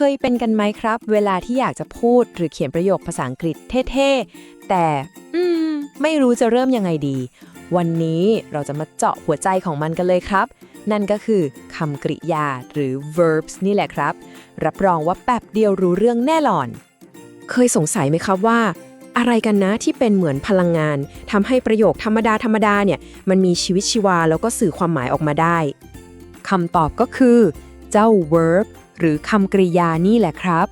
เคยเป็นกันไหมครับ เวลาที่อยากจะพูดหรือเขียนประโยคภาษาอังกฤษเท่ๆ แต่อืม ไม่รู้จะเริ่มยังไงดี วันนี้เราจะมาเจาะหัวใจของมันกันเลยครับ นั่นก็คือคำกริยาหรือ verbs นี่แหละครับ รับรองว่าแป๊บเดียวรู้เรื่องแน่นอน เคยสงสัยไหมครับว่า อะไรกันนะที่เป็นเหมือนพลังงานทำให้ประโยคธรรมดาธรรมดาเนี่ย มันมีชีวิตชีวาแล้วก็สื่อความหมายออกมาได้คำตอบก็คือ เจ้า verb หรือคำกริยานี่แหละครับ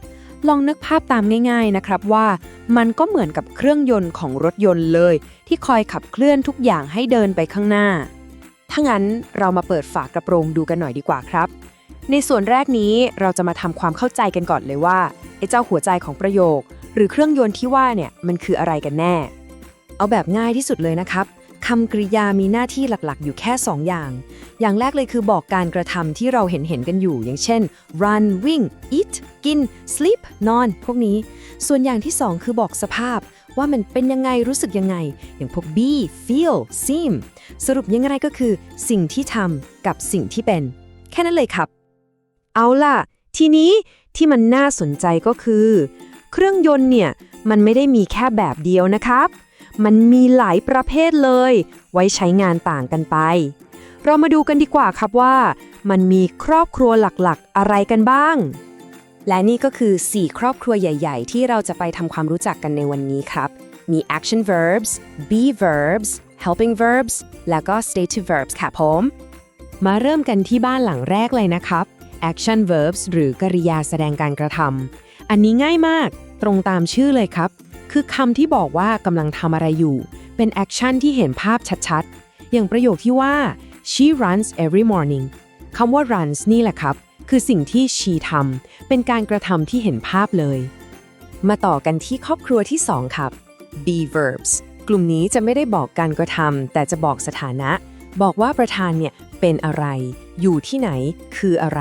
ลองนึกภาพตามง่าย ๆนะครับว่ามันก็เหมือนกับเครื่องยนต์ของรถยนต์เลย ที่คอยขับเคลื่อนทุกอย่างให้เดินไปข้างหน้า ถ้างั้นเรามาเปิดฝากระโปรงดูกันหน่อยดีกว่าครับ ในส่วนแรกนี้เราจะมาทำความเข้าใจกันก่อนเลยว่าไอ้เจ้าหัวใจของประโยค หรือเครื่องยนต์ที่ว่าเนี่ยมันคืออะไรกันแน่ เอาแบบง่ายที่สุดเลยนะครับ คำกริยามีหน้าที่หลักๆ อยู่แค่ 2 อย่าง อย่างแรกเลยคือบอกการกระทำที่เราเห็นเห็นๆกันอยู่ อย่างเช่น run วิ่ง eat กิน sleep นอน พวกนี้ ส่วนอย่างที่ 2 คือบอกสภาพ ว่ามันเป็นยังไงรู้สึกยังไง อย่างพวก be feel seem สรุปยังไงก็คือ สิ่งที่ทำกับสิ่งที่เป็น แค่นั้นเลยครับ เอาล่ะ ทีนี้ที่มันน่าสนใจก็คือ เครื่องยนต์เนี่ยมันไม่ได้มีแค่แบบเดียวนะครับ มันมีหลายประเภทเลย ไว้ใช้งานต่างกันไป เรามาดูกันดีกว่าครับว่า มันมีครอบครัวหลักๆ อะไรกันบ้าง และนี่ก็คือ 4 ครอบครัวใหญ่ ๆ ที่เราจะไปทำความรู้จักกันในวันนี้ครับ มี action verbs be verbs helping verbs แล้วก็ stative verbs ค่ะผม มาเริ่มกันที่บ้านหลังแรกเลยนะครับ action verbs หรือกริยาแสดงการกระทำอันนี้ง่ายมาก ตรงตามชื่อเลยครับ คือคำที่บอกว่ากำลังทำอะไรอยู่ เป็นแอคชั่นที่เห็นภาพชัดๆ อย่างประโยคที่ว่า she runs every morning คำว่า runs นี่แหละครับ คือสิ่งที่ she ทำเป็นการกระทำที่เห็นภาพเลย มาต่อกันที่ครอบครัวที่ 2 ครับ be verbs กลุ่มนี้จะไม่ได้บอกการกระทำแต่จะบอกสถานะ บอกว่าประธานเนี่ยเป็นอะไร อยู่ที่ไหน คืออะไร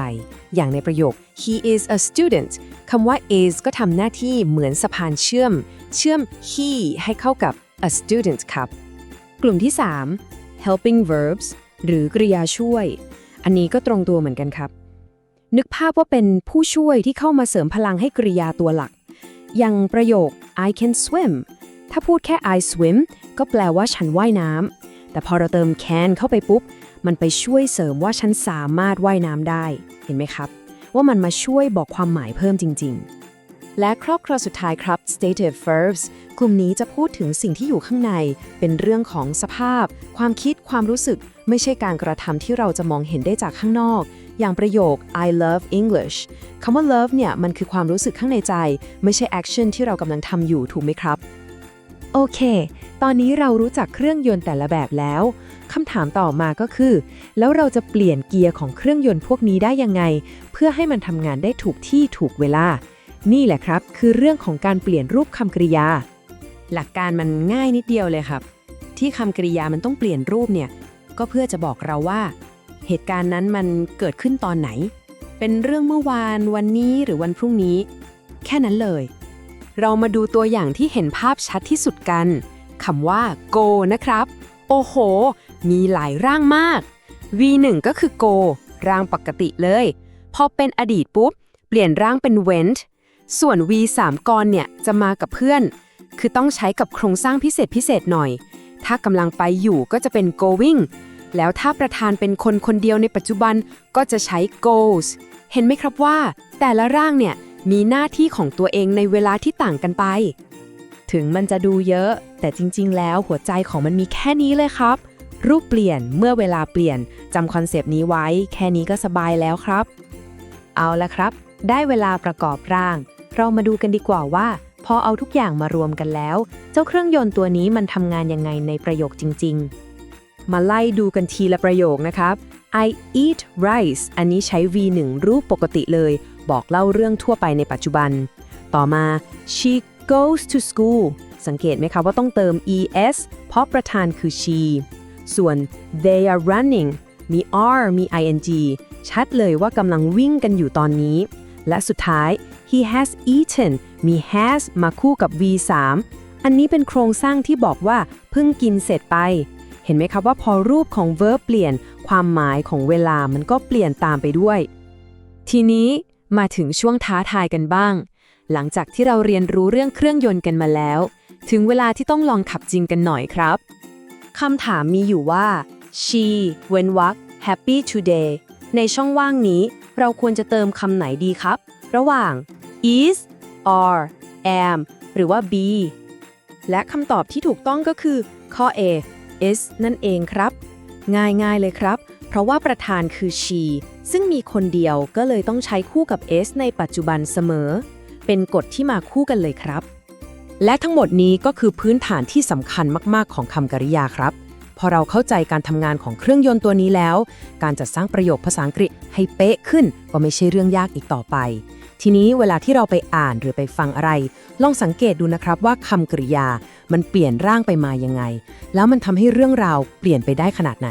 อย่างในประโยค he is a student คำว่า is ก็ทำหน้าที่เหมือนสะพานเชื่อม เชื่อม he ให้เข้ากับ a student ครับ กลุ่มที่ 3 helping verbs หรือกริยาช่วย อันนี้ก็ตรงตัวเหมือนกันครับ นึกภาพว่าเป็นผู้ช่วยที่เข้ามาเสริมพลังให้กริยาตัวหลัก อย่างประโยค I can swim ถ้าพูดแค่ I swim ก็แปลว่าฉันว่ายน้ำ แต่พอเราเติม can เข้าไปปุ๊บ มันไปช่วยเสริมว่าฉันสามารถว่ายน้ำได้ เห็นไหมครับ ว่ามันมาช่วยบอกความหมายเพิ่มจริง ๆ และครอบครัวสุดท้ายครับ stative verbs กลุ่มนี้จะพูดถึงสิ่งที่อยู่ข้างใน เป็นเรื่องของสภาพ ความคิด ความรู้สึก ไม่ใช่การกระทำที่เราจะมองเห็นได้จากข้างนอก อย่างประโยค I love English คำว่า love เนี่ย มันคือความรู้สึกข้างในใจ ไม่ใช่ action ที่เรากำลังทำอยู่ ถูกไหมครับ โอเค ตอนนี้เรารู้จักเครื่องยนต์แต่ละแบบแล้ว คำถามต่อมาก็คือ แล้วเราจะเปลี่ยนเกียร์ของเครื่องยนต์พวกนี้ได้ยังไง เพื่อให้มันทำงานได้ถูกที่ถูกเวลา นี่แหละครับ คือเรื่องของการเปลี่ยนรูปคำกริยา หลักการมันง่ายนิดเดียวเลยครับ ที่คำกริยามันต้องเปลี่ยนรูปเนี่ย ก็เพื่อจะบอกเราว่า เหตุการณ์นั้นมันเกิดขึ้นตอนไหน เป็นเรื่องเมื่อวานวันนี้หรือวันพรุ่งนี้ แค่นั้นเลย เรามาดูตัวอย่างที่เห็นภาพชัดที่สุดกันคำว่า go นะครับ โอ้โห มีหลายร่างมาก V1 ก็คือ go ร่างปกติเลย พอเป็นอดีตปุ๊บ เปลี่ยนร่างเป็น went ส่วน V3 กรเนี่ย จะมากับเพื่อน คือต้องใช้กับโครงสร้างพิเศษพิเศษหน่อย ถ้ากำลังไปอยู่ก็จะเป็น going แล้วถ้าประธานเป็นคนคนเดียวในปัจจุบันก็จะใช้ goes เห็นไหมครับว่า แต่ละร่างเนี่ย มีหน้าที่ของตัวเองในเวลาที่ต่างกันไป ถึงมันจะดูเยอะ แต่จริง ๆ แล้วหัวใจของมันมีแค่นี้เลยครับ รูปเปลี่ยนเมื่อเวลาเปลี่ยนจำคอนเซปต์นี้ไว้ แค่นี้ก็สบายแล้วครับ เอาละครับ ได้เวลาประกอบร่าง เรามาดูกันดีกว่าว่า พอเอาทุกอย่างมารวมกันแล้ว เจ้าเครื่องยนต์ตัวนี้มันทำงานยังไงในประโยคจริง ๆ มาไล่ดูกันทีละประโยคนะครับ I eat rice อันนี้ใช้ V1 รูปปกติเลย บอกเล่าเรื่องทั่วไปในปัจจุบัน ต่อมา she goes to school สังเกตไหมคะว่าต้องเติม es เพราะประธานคือ she ส่วน they are running มี r มี ing ชัดเลยว่ากำลังวิ่งกันอยู่ตอนนี้ และสุดท้าย he has eaten มี has มาคู่กับ v3 อันนี้เป็นโครงสร้างที่บอกว่าเพิ่งกินเสร็จไป เห็นไหมครับว่าพอรูปของ verb เปลี่ยน ความหมายของเวลามันก็เปลี่ยนตามไปด้วย ทีนี้มาถึงช่วงท้าทายกันบ้าง หลังจากที่เราเรียนรู้เรื่องเครื่องยนต์กันมาแล้ว ถึงเวลาที่ต้องลองขับจริงกันหน่อยครับคำถามมีอยู่ว่า she เว้นวรรค happy today ในช่องว่างนี้ เราควรจะเติมคำไหนดีครับ ระหว่าง is are am หรือว่า be และคำตอบที่ถูกต้องก็คือข้อ A is นั่นเองครับ ง่ายๆเลยครับ เพราะว่าประธานคือ she ซึ่งมีคนเดียวก็เลยต้องใช้คู่กับ s ในปัจจุบันเสมอ เป็นกฎที่มาคู่กันเลยครับ และทั้งหมดนี้ก็คือพื้นฐานที่สำคัญมากๆของคำกริยาครับ พอเราเข้าใจการทำงานของเครื่องยนต์ตัวนี้แล้ว การจัดสร้างประโยคภาษาอังกฤษให้เป๊ะขึ้นก็ไม่ใช่เรื่องยากอีกต่อไป ทีนี้เวลาที่เราไปอ่านหรือไปฟังอะไร ลองสังเกตดูนะครับว่าคำกริยา มันเปลี่ยนร่างไปมายังไง แล้วมันทำให้เรื่องราวเปลี่ยนไปได้ขนาดไหน